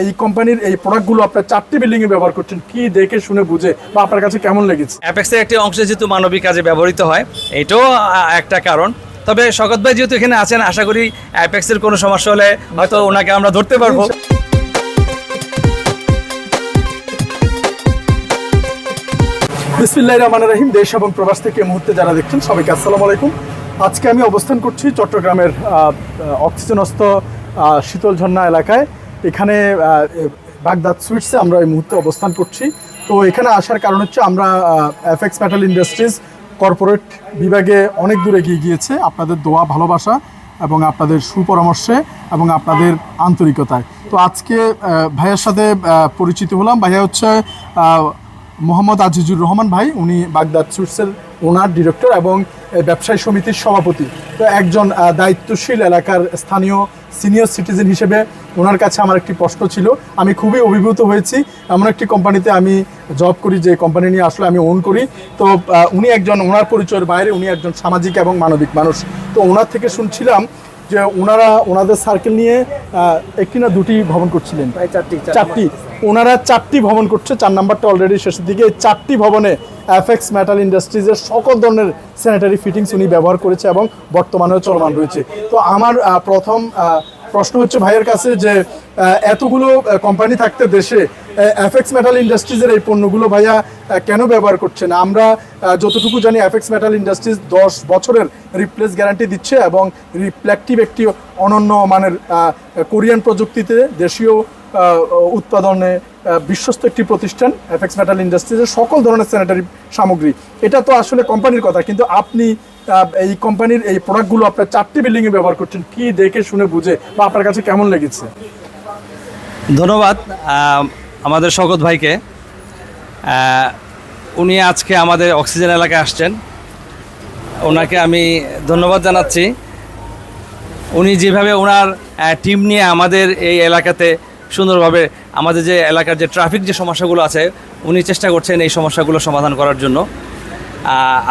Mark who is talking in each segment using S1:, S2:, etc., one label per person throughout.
S1: এই কোম্পানির এই প্রোডাক্টগুলো আপনার চারটি বিল্ডিং এ ব্যবহার করছেন কি দেখে শুনে বুঝে বা আপনার কাছে কেমন লেগেছে?
S2: অ্যাপেক্সের একটি অংশ যেহেতু মানবিক কাজে ব্যবহৃত হয় এটাও একটা কারণ। তবে শকত ভাই যেহেতু এখানে আছেন আশা করি অ্যাপেক্সের কোনো সমস্যা হলে হয়তো ওনাকে আমরা ধরতে পারব।
S1: বিসমিল্লাহ রহমান রহিম দেশ এবং প্রবাস থেকে মুহূর্তে যারা দেখছেন সবাইকে আসসালামু আলাইকুম। আজকে আমি অবস্থান করছি চট্টগ্রামের অক্সিজেনস্থ শীতল ঝর্ণা এলাকায়। এখানে বাগদাদ সুইটসে আমরা এই মুহূর্তে অবস্থান করছি। তো এখানে আসার কারণ হচ্ছে আমরা এফএক্স মেটাল ইন্ডাস্ট্রিজ কর্পোরেট বিভাগে অনেক দূরে এগিয়ে গিয়েছে আপনাদের দোয়া, ভালোবাসা এবং আপনাদের সুপরামর্শে এবং আপনাদের আন্তরিকতায়। তো আজকে ভাইয়ের সাথে পরিচিত হলাম। ভাইয়া হচ্ছে মোহাম্মদ আজিজুর রহমান ভাই। উনি বাগদাদ সুইটসের ওনার, ডিরেক্টর এবং ব্যবসায়ী সমিতির সভাপতি। তো একজন দায়িত্বশীল এলাকার স্থানীয় সিনিয়র সিটিজেন হিসেবে ওনার কাছে আমার একটি প্রশ্ন ছিল। আমি খুবই অভিভূত হয়েছি। এমন একটি কোম্পানিতে আমি জব করি যে কোম্পানি নিয়ে আসলে আমি ওন করি। তো উনি একজন ওনার পরিচয়ের বাইরে উনি একজন সামাজিক এবং মানবিক মানুষ। তো ওনার থেকে শুনছিলাম যে ওনারা ওনাদের সার্কেল নিয়ে একটি না দুটি ভবন করছিলেন।
S3: চারটি
S1: চারটি ওনারা চারটি ভবন করছে চার নাম্বারটা অলরেডি শেষের দিকে। এই চারটি ভবনে এফএক্স মেটাল ইন্ডাস্ট্রিজের সকল ধরনের স্যানিটারি ফিটিংস উনি ব্যবহার করেছে এবং বর্তমানেও চলমান রয়েছে। তো আমার প্রথম প্রশ্ন হচ্ছে ভাইয়ের কাছে যে এতগুলো কোম্পানি থাকতে দেশে এফএক্স মেটাল ইন্ডাস্ট্রিজের এই পণ্যগুলো ভাইয়া কেন ব্যবহার করছে না আমরা যতটুকু জানি এফএক্স মেটাল ইন্ডাস্ট্রিজ দশ বছরের রিপ্লেস গ্যারান্টি দিচ্ছে এবং রিফ্লেক্টিভ একটি অনন্য মানের কোরিয়ান প্রযুক্তিতে দেশীয় উৎপাদনে বিশ্বস্ত একটি প্রতিষ্ঠান এফএক্স মেটাল ইন্ডাস্ট্রিজের সকল ধরনের স্যানিটারি সামগ্রী। এটা তো আসলে কোম্পানির কথা, কিন্তু আপনি এই কোম্পানির এই প্রোডাক্টগুলো আপনার চারটি বিল্ডিংয়ে ব্যবহার করছেন, কি দেখে শুনে বুঝে বা আপনার কাছে কেমন লেগেছে?
S2: ধন্যবাদ আমাদের শকত ভাইকে। উনি আজকে আমাদের অক্সিজেন এলাকায় আসছেন। ওনাকে আমি ধন্যবাদ জানাচ্ছি। উনি যেভাবে ওনার টিম নিয়ে আমাদের এই এলাকাতে সুন্দরভাবে আমাদের যে এলাকার যে ট্রাফিক যে সমস্যাগুলো আছে, উনি চেষ্টা করছেন এই সমস্যাগুলো সমাধান করার জন্য।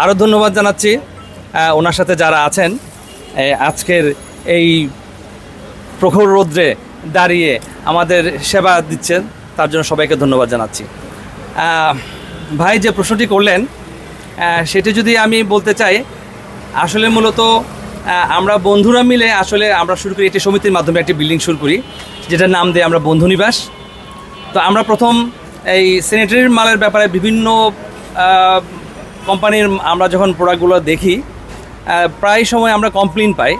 S2: আরও ধন্যবাদ জানাচ্ছি। ওনার সাথে যারা আছেন আজকের এই প্রখর রৌদ্রে দাঁড়িয়ে আমাদের সেবা দিচ্ছেন, তার জন্য সবাইকে ধন্যবাদ জানাচ্ছি। ভাই যে প্রশ্নটি করলেন সেটি যদি আমি বলতে চাই, আসলে মূলত আমরা বন্ধুরা মিলে আসলে আমরা শুরু করি একটি সমিতির মাধ্যমে একটি বিল্ডিং শুরু করি, যেটার নাম দিয়ে আমরা বন্ধু নিবাস। তো আমরা প্রথম এই স্যানিটারির মালের ব্যাপারে বিভিন্ন কোম্পানির আমরা যখন প্রোডাক্টগুলো দেখি প্রায় সময় আমরা কমপ্লেন পাই।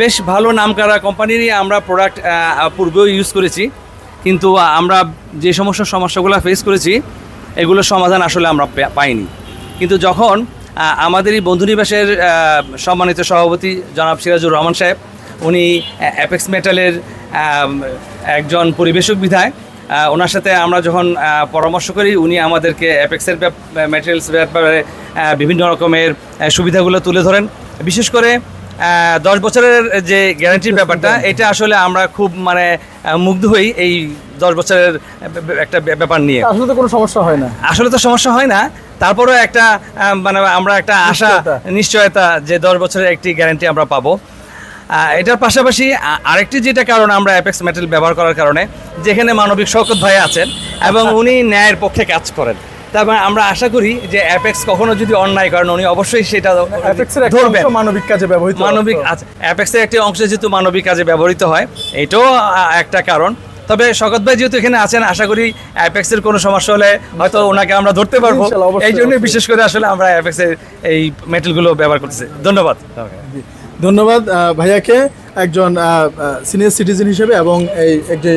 S2: বেশ ভালো নামকরা কোম্পানিরই আমরা প্রোডাক্ট পূর্বেও ইউজ করেছি। কিন্তু আমরা যে সমস্ত সমস্যাগুলো ফেস করেছি, এগুলোর সমাধান আসলে আমরা পাইনি। কিন্তু যখন আমাদের এই বন্ধুনিবাসের সম্মানিত সভাপতি জনাব সিরাজুর রহমান সাহেব, উনি অ্যাপেক্স মেটালের একজন পরিবেশক বিধায় ওনার সাথে আমরা যখন পরামর্শ করি, উনি আমাদেরকে অ্যাপেক্সের ম্যাটেরিয়ালস ব্যাপারে বিভিন্ন রকমের সুবিধাগুলো তুলে ধরেন। বিশেষ করে দশ বছরের যে গ্যারান্টির ব্যাপারটা এটা আসলে আমরা খুব মানে মুগ্ধ হই এই দশ বছরের একটা ব্যাপার নিয়ে।
S1: আসলে তো কোনো সমস্যা হয় না।
S2: আসলে তো সমস্যা হয় না। তারপরেও একটা মানে আমরা একটা আশা
S1: নিশ্চয়তা।
S2: নিশ্চয়তা যে দশ বছরের একটি গ্যারান্টি আমরা পাবো। এটার পাশাপাশি আরেকটি যেটা কারণ আমরা অ্যাপেক্স মেটাল ব্যবহার করার কারণে যেখানে মানবিক শওকত ভাই আছেন এবং উনি ন্যায়ের পক্ষে কাজ করেন। তারপর আমরা আশা করি যে অ্যাপেক্স কখনো যদি অন্যায় করেন উনি অবশ্যই সেটা ধরবেন।
S1: মানবিক কাজে ব্যবহৃত
S2: মানবিক আচ্ছা অ্যাপেক্সের একটি অংশ যেহেতু মানবিক কাজে ব্যবহৃত হয় এটাও একটা কারণ। তবে শকত ভাই যেহেতু এখানে আছেন আশা করি অ্যাপেক্সের কোনো সমস্যা হলে হয়তো ওনাকে আমরা ধরতে পারব। এই জন্যই বিশেষ করে আসলে আমরা অ্যাপেক্সের এই মেটেলগুলো ব্যবহার করতেছি। ধন্যবাদ।
S1: ধন্যবাদ ভাইয়াকে একজন সিনিয়র সিটিজেন হিসেবে এবং এই এক যে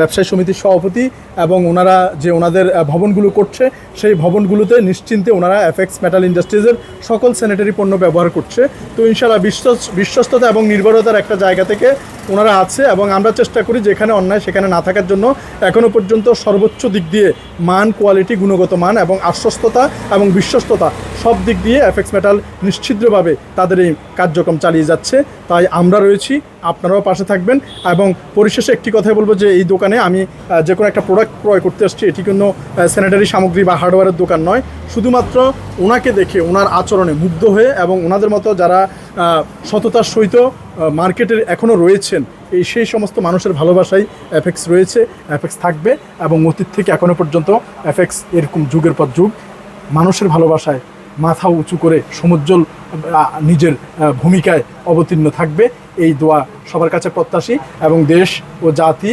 S1: ব্যবসায়ী সমিতির সভাপতি এবং ওনারা যে ওনাদের ভবনগুলো করছে, সেই ভবনগুলোতে নিশ্চিন্তে ওনারা এফএক্স মেটাল ইন্ডাস্ট্রিজের সকল স্যানিটারি পণ্য ব্যবহার করছে। তো ইনশাল্লাহ বিশ্বস- বিশ্বস্ততা এবং নির্ভরতার একটা জায়গা থেকে ওনারা আছে এবং আমরা চেষ্টা করি যেখানে অন্যায় সেখানে না থাকার জন্য এখনও পর্যন্ত সর্বোচ্চ দিক দিয়ে মান, কোয়ালিটি, গুণগত মান এবং আশ্বস্ততা এবং বিশ্বস্ততা সব দিক দিয়ে এফএক্স মেটাল নিশ্চিদ্রভাবে তাদের এই কার্যক্রম চালিয়ে যাচ্ছে। তাই আমরা রয়েছি, আপনারাও পাশে থাকবেন এবং পরিশেষে একটি কথাই বলব যে এই দোকানে আমি যে কোনো একটা প্রোডাক্ট ক্রয় করতে আসছি, এটি কোনো স্যানিটারি সামগ্রী বা হার্ডওয়্যারের দোকান নয়। শুধুমাত্র ওনাকে দেখে, ওনার আচরণে মুগ্ধ হয়ে এবং ওনাদের মতো যারা সততার সহিত মার্কেটের এখনও রয়েছেন, এই সেই সমস্ত মানুষের ভালোবাসাই এফেক্স রয়েছে এফেক্স থাকবে এবং অতীত থেকে এখনও পর্যন্ত এফেক্স এরকম যুগের পর যুগ মানুষের ভালোবাসায় মাথা উঁচু করে সমুজ্জ্বল নিজের ভূমিকায় অবতীর্ণ থাকবে। এই দোয়া সবার কাছে প্রত্যাশী এবং দেশ ও জাতি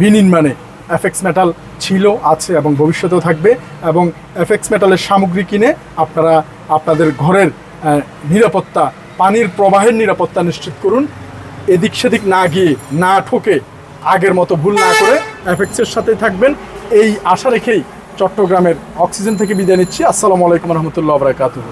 S1: বিনির্মাণে এফএক্স মেটাল ছিল, আছে এবং ভবিষ্যতেও থাকবে এবং এফএক্স মেটালের সামগ্রী কিনে আপনারা আপনাদের ঘরের নিরাপত্তা, পানির প্রবাহের নিরাপত্তা নিশ্চিত করুন। এদিক সেদিক না গিয়ে না ঠকে আগের মতো ভুল না করে এফএক্সের সাথে থাকবেন। এই আশা রেখেই চট্টগ্রামের অক্সিজেন থেকে বিদায় নিচ্ছি। আসসালামু আলাইকুম রহমতুল্লাহ বরাকাতুহ।